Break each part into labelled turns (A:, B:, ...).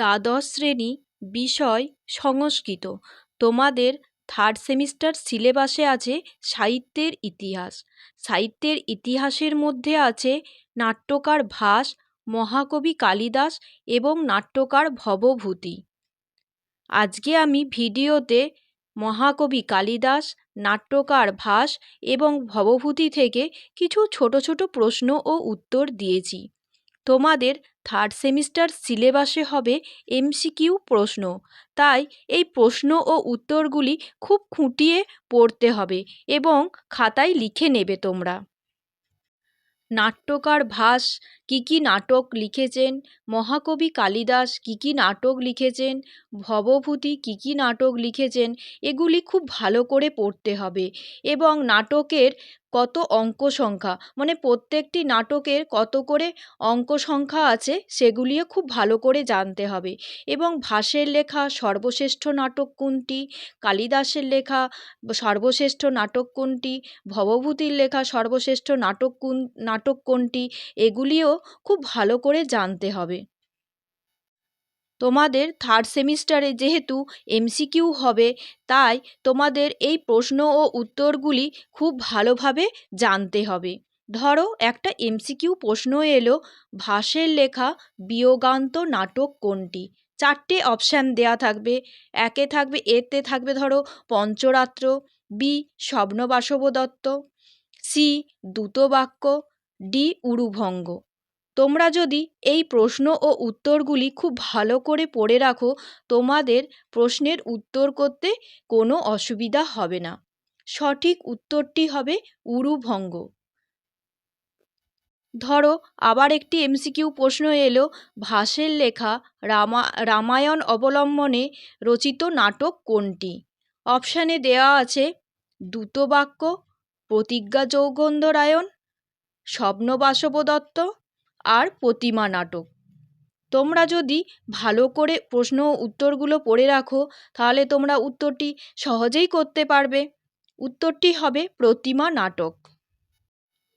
A: দ্বাদশ শ্রেণি বিষয় সংস্কৃত। তোমাদের থার্ড সেমিস্টার সিলেবাসে আছে সাহিত্যের ইতিহাস। সাহিত্যের ইতিহাসের মধ্যে আছে নাট্যকার ভাস, মহাকবি কালিদাস এবং নাট্যকার ভবভূতি। আজকে আমি ভিডিওতে মহাকবি কালিদাস, নাট্যকার ভাস এবং ভবভূতি থেকে কিছু ছোট ছোট প্রশ্ন ও উত্তর দিয়েছি। তোমাদের থার্ড সেমিস্টার সিলেবাসে হবে এমসিকিউ প্রশ্ন। তাই এই প্রশ্ন ও উত্তরগুলি খুব খুঁটিয়ে পড়তে হবে এবং খাতায় লিখে নেবে তোমরা। নাট্যকার ভাস, কী কী নাটক লিখেছেন? মহাকবি কালিদাস, কী কী নাটক লিখেছেন? ভবভূতি, কী কী নাটক লিখেছেন? এগুলি খুব ভালো করে পড়তে হবে এবং নাটকের কত অঙ্ক সংখ্যা? মানে প্রত্যেকটি নাটকের কত করে অঙ্ক সংখ্যা আছে সেগুলিও খুব ভালো করে জানতে হবে। এবং ভাসের লেখা, সর্বশ্রেষ্ঠ নাটক কোনটি? কালিদাসের লেখা, সর্বশ্রেষ্ঠ নাটক কোনটি? ভবভূতির লেখা, সর্বশ্রেষ্ঠ নাটক কোন, নাটক কোনটি? এগুলিও খুব ভালো করে জানতে হবে। তোমাদের থার্ড সেমিস্টারে যেহেতু এমসিকিউ হবে, তাই তোমাদের এই প্রশ্ন ও উত্তরগুলি খুব ভালোভাবে জানতে হবে। ধরো, একটা এমসিকিউ প্রশ্ন এলো ভাসের লেখা বিয়োগান্ত নাটক কোনটি? চারটে অপশান দেয়া থাকবে। একে থাকবে, এতে থাকবে ধরো, Pancharatra, B Swapnavasavadatta, C দ্রুতবাক্য ডি, উরুভঙ্গ। তোমরা যদি এই প্রশ্ন ও উত্তরগুলি খুব ভালো করে পড়ে রাখো, তোমাদের প্রশ্নের উত্তর করতে কোনো অসুবিধা হবে না। সঠিক উত্তরটি হবে উরুভঙ্গ। ধরো, আবার একটি এমসিকিউ প্রশ্ন এলো, ভাসের লেখা রামা, রামায়ণ অবলম্বনে রচিত নাটক কোনটি? অপশানে দেওয়া আছে, দ্রুতবাক্য, প্রতিজ্ঞা যৌগন্ধরায়ণ স্বপ্নবাসব দত্ত আর প্রতিমা নাটক। তোমরা যদি ভালো করে প্রশ্ন উত্তরগুলো পড়ে রাখো, তাহলে তোমরা উত্তরটি সহজেই করতে পারবে। উত্তরটি হবে প্রতিমা নাটক।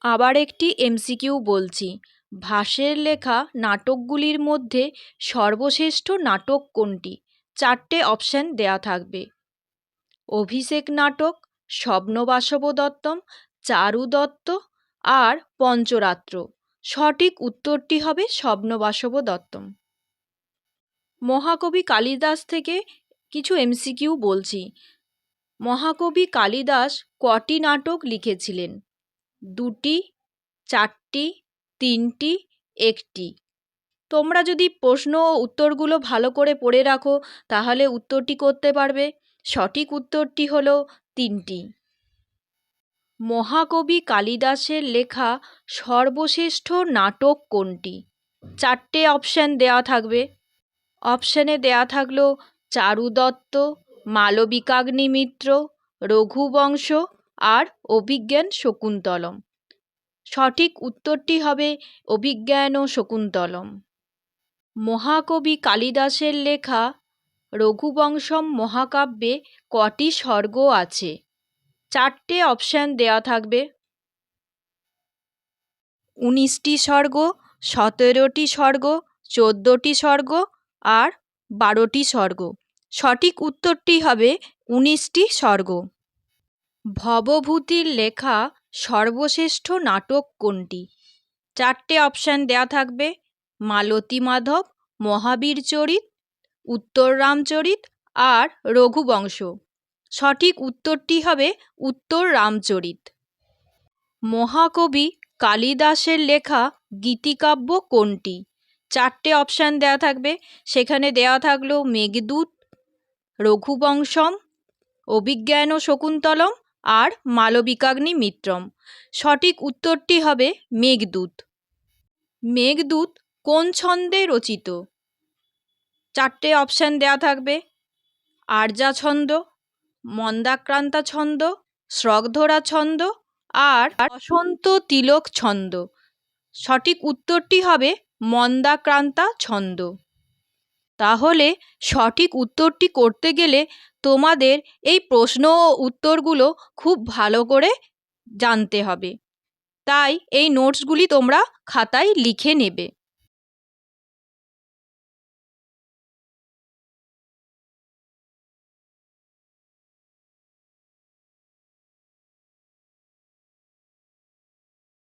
A: আবার একটি এমসিকিউ বলছি। ভাসের লেখা নাটকগুলির মধ্যে সর্বশ্রেষ্ঠ নাটক কোনটি? চারটে অপশান দেয়া থাকবে। অভিষেক নাটক, স্বপ্নবাসব দত্তম, চারু দত্ত আর পঞ্চরাত্র। সঠিক উত্তরটি হবে স্বপ্নবাসব দত্তম। মহাকবি কালিদাস থেকে কিছু এমসিকিউ বলছি। মহাকবি কালিদাস কটি নাটক লিখেছিলেন? দুটি, চারটি, তিনটি, একটি। তোমরা যদি প্রশ্ন ও উত্তরগুলো ভালো করে পড়ে রাখো, তাহলে উত্তরটি করতে পারবে। সঠিক উত্তরটি হলো তিনটি। মহাকবি কালিদাসের লেখা সর্বশ্রেষ্ঠ নাটক কোনটি? চারটে অপশান দেওয়া থাকবে। অপশানে দেওয়া থাকল চারু দত্ত রঘুবংশ আর অভিজ্ঞান শকুন্তলম। সঠিক উত্তরটি হবে অভিজ্ঞান ও শকুন্তলম। মহাকবি কালিদাসের লেখা রঘুবংশম মহাকাব্যে কটি স্বর্গ আছে? চারটে অপশান দেওয়া থাকবে। উনিশটি স্বর্গ, সতেরোটি স্বর্গ, চোদ্দোটি স্বর্গ আর বারোটি স্বর্গ। সঠিক উত্তরটি হবে উনিশটি স্বর্গ। ভবভূতির লেখা সর্বশ্রেষ্ঠ নাটক কোনটি? চারটে অপশান দেয়া থাকবে, মালতী মাধব, মহাবীর চরিত, উত্তর রামচরিত আর রঘুবংশ। সঠিক উত্তরটি হবে উত্তর রামচরিত। মহাকবি কালিদাসের লেখা গীতিকাব্য কোনটি? চারটে অপশান দেয়া থাকবে। সেখানে দেওয়া থাকল মেঘদূত, রঘুবংশম, অভিজ্ঞান ও শকুন্তলম আর মালবিকাগ্নি মিত্রম। সঠিক উত্তরটি হবে মেঘদূত। মেঘদূত কোন ছন্দে রচিত? চারটে অপশান দেয়া থাকবে। আর্যা ছন্দ মন্দাক্রান্তা ছন্দ শ্রগধরা ছন্দ আর বসন্ত তিলক ছন্দ। সঠিক উত্তরটি হবে মন্দাক্রান্তা ছন্দ। তাহলে সঠিক উত্তরটি করতে গেলে তোমাদের এই প্রশ্ন ও উত্তরগুলো খুব ভালো করে জানতে হবে। তাই এই নোটসগুলি তোমরা খাতায় লিখে নেবে।